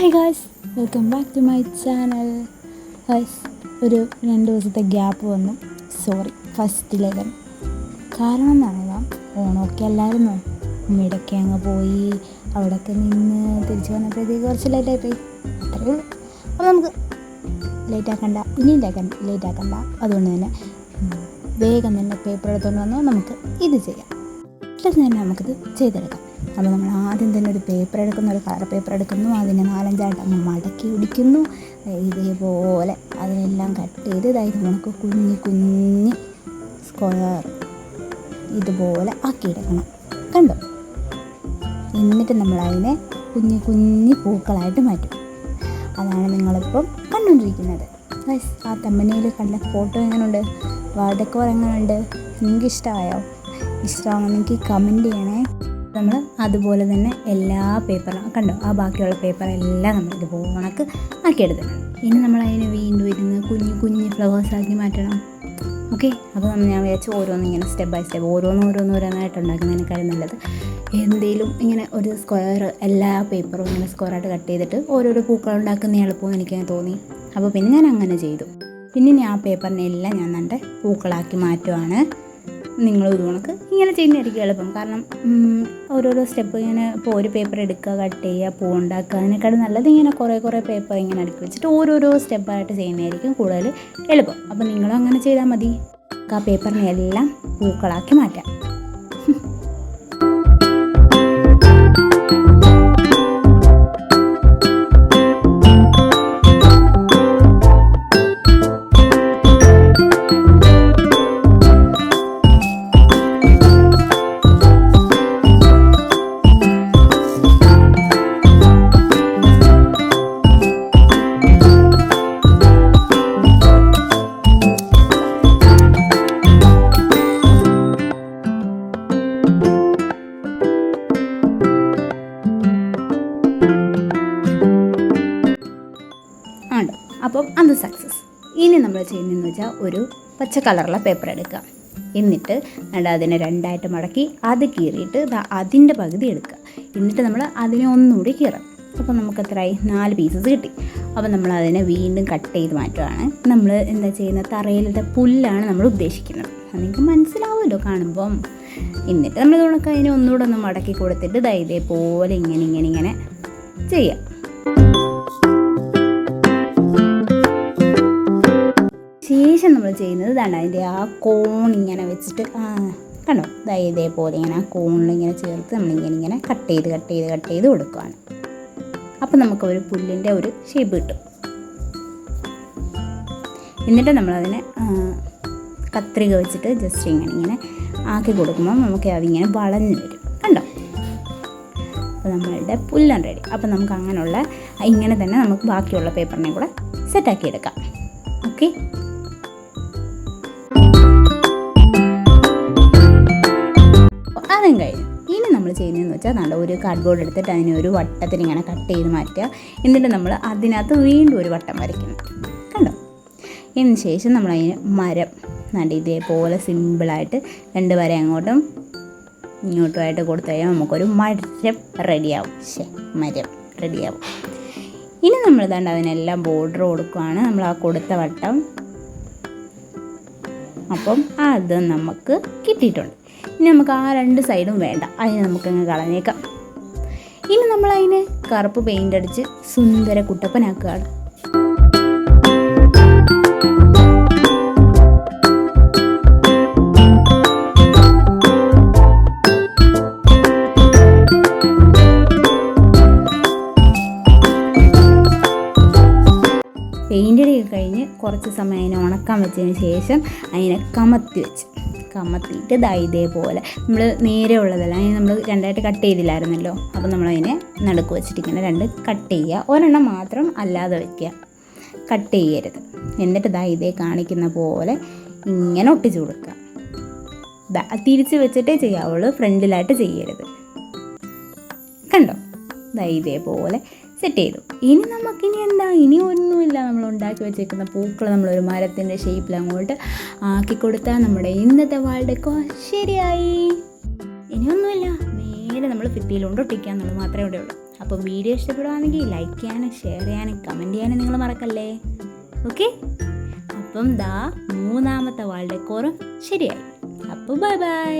Hi guys welcome back to my channel guys ഒരു രണ്ട് ദിവസത്തെ ഗ്യാപ്പ് വന്നു. സോറി ഫസ്റ്റ് ലെവൽ കാരണം എന്നറിയാം ഓണമൊക്കെ അല്ലായിരുന്നോ? ഉമ്മയുടെയൊക്കെ അങ്ങ് പോയി അവിടെയൊക്കെ നിന്ന് തിരിച്ച് വന്നപ്പോഴത്തേക്ക് കുറച്ച് ലേറ്റായി പോയി. അത്രയേ ഉള്ളൂ. അപ്പോൾ നമുക്ക് ലേറ്റ് ആക്കണ്ട. ഇനി ലേക്കണ്ട ലേറ്റ് ആക്കണ്ട. അതുകൊണ്ട് തന്നെ വേഗം തന്നെ പേപ്പർ എടുത്തുകൊണ്ട് വന്നാൽ നമുക്ക് ഇത് ചെയ്യാം. പെട്ടെന്ന് തന്നെ നമുക്കിത് ചെയ്തെടുക്കാം. അപ്പോൾ നമ്മൾ ആദ്യം തന്നെ ഒരു പേപ്പർ എടുക്കുന്നു ഒരു കളർ പേപ്പർ എടുക്കുന്നു. അതിനെ നാലഞ്ചായിട്ട് അങ്ങ് മടക്കി പിടിക്കുന്നു. ഇതേപോലെ അതിനെല്ലാം കട്ട് ചെയ്ത് ഇതായത് നമുക്ക് കുഞ്ഞി കുഞ്ഞി സ്ക്വയർ ഇതുപോലെ ആക്കിയെടുക്കണം. കണ്ടോ? എന്നിട്ട് നമ്മൾ അതിനെ കുഞ്ഞി കുഞ്ഞി പൂക്കളായിട്ട് മാറ്റും. അതാണ് നിങ്ങളിപ്പം കണ്ടുകൊണ്ടിരിക്കുന്നത്. ആ തമ്മനയിൽ കണ്ട ഫോട്ടോ എങ്ങനെയുണ്ട് വാർഡക്കോർ എങ്ങനെയുണ്ട് നിങ്ങൾക്ക് ഇഷ്ടമായോ? ഇഷ്ടമാണെങ്കിൽ കമന്റ് ചെയ്യണേ. നമ്മൾ അതുപോലെ തന്നെ എല്ലാ പേപ്പറും കണ്ടോ? ആ ബാക്കിയുള്ള പേപ്പറെല്ലാം നമ്മൾ ഇതുപോലെ ഉണക്ക് ആക്കിയെടുത്തിട്ടുണ്ട് ഇനി നമ്മൾ അതിനെ വീണ്ടും ഇരുന്ന് കുഞ്ഞു കുഞ്ഞു ഫ്ലവേഴ്സ് ആക്കി മാറ്റണം. ഓക്കെ അപ്പോൾ നമ്മൾ ഞാൻ വിചാരിച്ചു ഓരോന്നും ഇങ്ങനെ സ്റ്റെപ്പ് ബൈ സ്റ്റെപ്പ് ഓരോന്നും ഓരോന്ന് ഓരോന്നായിട്ട് ഉണ്ടാക്കുന്നതിനേക്കാളും നല്ലത്. എന്തെങ്കിലും ഇങ്ങനെ ഒരു സ്ക്വയർ എല്ലാ പേപ്പറും ഇങ്ങനെ സ്ക്വയറായിട്ട് കട്ട് ചെയ്തിട്ട് ഓരോരോ പൂക്കൾ ഉണ്ടാക്കുന്ന എളുപ്പമെന്ന് എനിക്ക് തോന്നി. അപ്പോൾ പിന്നെ ഞാൻ അങ്ങനെ ചെയ്തു. പിന്നെ ഞാൻ ആ പേപ്പറിനെല്ലാം ഞാൻ നല്ല പൂക്കളാക്കി മാറ്റുവാണ്. നിങ്ങൾ ഇത് കണക്ക് ഇങ്ങനെ ചെയ്യുന്നതായിരിക്കും എളുപ്പം. കാരണം ഓരോരോ സ്റ്റെപ്പ് ഇങ്ങനെ ഇപ്പോൾ ഒരു പേപ്പർ എടുക്കുക കട്ട് ചെയ്യുക പൂ ഉണ്ടാക്കുക അതിനേക്കാളും നല്ലത് ഇങ്ങനെ കുറേ കുറേ പേപ്പർ ഇങ്ങനെ അടുക്കി വെച്ചിട്ട് ഓരോരോ സ്റ്റെപ്പായിട്ട് ചെയ്യുന്നതായിരിക്കും കൂടുതൽ എളുപ്പം. അപ്പോൾ നിങ്ങളും അങ്ങനെ ചെയ്താൽ മതി. ആ പേപ്പറിനെ എല്ലാം പൂക്കളാക്കി മാറ്റാം. അപ്പം അത് സക്സസ് ഇനി നമ്മൾ ചെയ്യുന്നതെന്ന് വെച്ചാൽ ഒരു പച്ച കളറുള്ള പേപ്പർ എടുക്കുക എന്നിട്ട് കണ്ട അതിനെ രണ്ടായിട്ട് മടക്കി അത് കീറിയിട്ട് അതിന്റെ പകുതി എടുക്കുക എന്നിട്ട് നമ്മൾ അതിനെ ഒന്നുകൂടി കീറാം അപ്പോൾ നമുക്ക് എത്രയായി നാല് പീസസ് കിട്ടി. അപ്പോൾ നമ്മൾ അതിനെ വീണ്ടും കട്ട് ചെയ്ത് മാറ്റുകയാണ് നമ്മൾ എന്താ ചെയ്യുന്നത്? തറയിലത്തെ പുല്ലാണ് നമ്മൾ ഉദ്ദേശിക്കുന്നത്. അത് നിങ്ങൾക്ക് മനസ്സിലാവുമല്ലോ കാണുമ്പം. എന്നിട്ട് നമ്മൾ ഇതുകൊണ്ടൊക്കെ അതിനെ ഒന്നുകൂടെ ഒന്ന് മടക്കി കൊടുത്തിട്ട് ദാ ഇതേപോലെ ഇങ്ങനെ ഇങ്ങനെ ഇങ്ങനെ ചെയ്യാം. ശേഷം നമ്മൾ ചെയ്യുന്നത് ഇതാണ്. അതിന്റെ ആ കോൺ ഇങ്ങനെ വെച്ചിട്ട് കണ്ടോ? ദാ ഇതേപോലെ ഇങ്ങനെ ആ കോണിലിങ്ങനെ ചേർത്ത് നമ്മളിങ്ങനെ ഇങ്ങനെ കട്ട് ചെയ്ത് കട്ട് ചെയ്ത് കട്ട് ചെയ്ത് കൊടുക്കുകയാണ് അപ്പോൾ നമുക്ക് ഒരു പുല്ലിന്റെ ഒരു ഷേപ്പ് കിട്ടും. എന്നിട്ട് നമ്മളതിനെ കത്രിക വെച്ചിട്ട് ജസ്റ്റ് ഇങ്ങനെ ഇങ്ങനെ ആക്കി കൊടുക്കുമ്പോൾ നമുക്ക് അതിങ്ങനെ വളഞ്ഞു വരും. കണ്ടോ? അപ്പോൾ നമ്മളുടെ പുല്ലാണ് റെഡി അപ്പോൾ നമുക്ക് അങ്ങനെയുള്ള ഇങ്ങനെ തന്നെ നമുക്ക് ബാക്കിയുള്ള പേപ്പറിനെ കൂടെ സെറ്റാക്കി എടുക്കാം. ഓക്കെ അതും കഴിഞ്ഞു. ഇനി നമ്മൾ ചെയ്യുന്നതെന്ന് വെച്ചാൽ നല്ല ഒരു കാർഡ്ബോർഡ് എടുത്തിട്ട് അതിനെ ഒരു വട്ടത്തിന് ഇങ്ങനെ കട്ട് ചെയ്ത് മാറ്റുക. എന്നിട്ട് നമ്മൾ അതിനകത്ത് വീണ്ടും ഒരു വട്ടം വരയ്ക്കണം. കണ്ടോ? ഇതിന് ശേഷം നമ്മൾ അതിന് മരം നല്ല ഇതേപോലെ സിമ്പിളായിട്ട് രണ്ട് വര അങ്ങോട്ടും ഇങ്ങോട്ടുമായിട്ട് കൊടുത്തു കഴിഞ്ഞാൽ നമുക്കൊരു മരം റെഡിയാവും ശേ മരം റെഡിയാവും ഇനി നമ്മൾ ഇതാണ്ട് അതിനെല്ലാം ബോർഡർ കൊടുക്കുകയാണ് നമ്മൾ ആ കൊടുത്ത വട്ടം അപ്പം അത് നമുക്ക് കിട്ടിയിട്ടുണ്ട്. ഇനി നമുക്ക് ആ രണ്ട് സൈഡും വേണ്ട. അതിനെ നമുക്കങ്ങ് കളഞ്ഞേക്കാം. ഇനി നമ്മൾ അതിനെ കറുപ്പ് പെയിന്റ് അടിച്ച് സുന്ദര കുട്ടപ്പനാക്കുകയാണ്. കഴിഞ്ഞ് കുറച്ച് സമയം അതിനെ ഉണക്കാൻ വെച്ചതിന് ശേഷം അതിനെ കമത്തി വെച്ച്. കമത്തിയിട്ട് ദാ ഇതേപോലെ. നമ്മൾ നേരെ ഉള്ളതല്ല അതിന് നമ്മൾ രണ്ടായിട്ട് കട്ട് ചെയ്തില്ലായിരുന്നല്ലോ? അപ്പോൾ നമ്മളതിനെ നടുക്ക് വെച്ചിട്ട് ഇങ്ങനെ രണ്ട് കട്ട് ചെയ്യുക. ഒരെണ്ണം മാത്രം അല്ലാതെ വയ്ക്കുക കട്ട് ചെയ്യരുത്. എന്നിട്ട് ദാ ഇതേ കാണിക്കുന്ന പോലെ ഇങ്ങനെ ഒട്ടിച്ചു കൊടുക്കുക. തിരിച്ച് വെച്ചിട്ടേ ചെയ്യാവുള്ളൂ. ഫ്രണ്ടിലായിട്ട് ചെയ്യരുത്. കണ്ടോ? ദാ ഇതേപോലെ സെറ്റ് ചെയ്തു. ഇനി നമുക്കിനി എന്താ? ഇനി ഒന്നുമില്ല. നമ്മൾ ഉണ്ടാക്കി വെച്ചേക്കുന്ന പൂക്കൾ ഒരു മരത്തിന്റെ ഷേപ്പിൽ അങ്ങോട്ട് ആക്കി കൊടുത്താൽ നമ്മുടെ ഇന്നത്തെ വാൾഡൊക്കെ ശരിയായി. ഇനിയൊന്നുമില്ല നേരെ നമ്മൾ ഭിത്തിയിലുണ്ട് ഒട്ടിക്കുക എന്നുള്ളത് മാത്രമേ ഇവിടെ ഉള്ളൂ വീഡിയോ ഇഷ്ടപ്പെടുവാണെങ്കിൽ ലൈക്ക് ചെയ്യാനും ഷെയർ ചെയ്യാനും കമന്റ് ചെയ്യാനും നിങ്ങൾ മറക്കല്ലേ? ഓക്കെ അപ്പം ദാ മൂന്നാമത്തെ വാൾഡ് കോറും ശരിയായി. അപ്പോൾ ബൈ ബൈ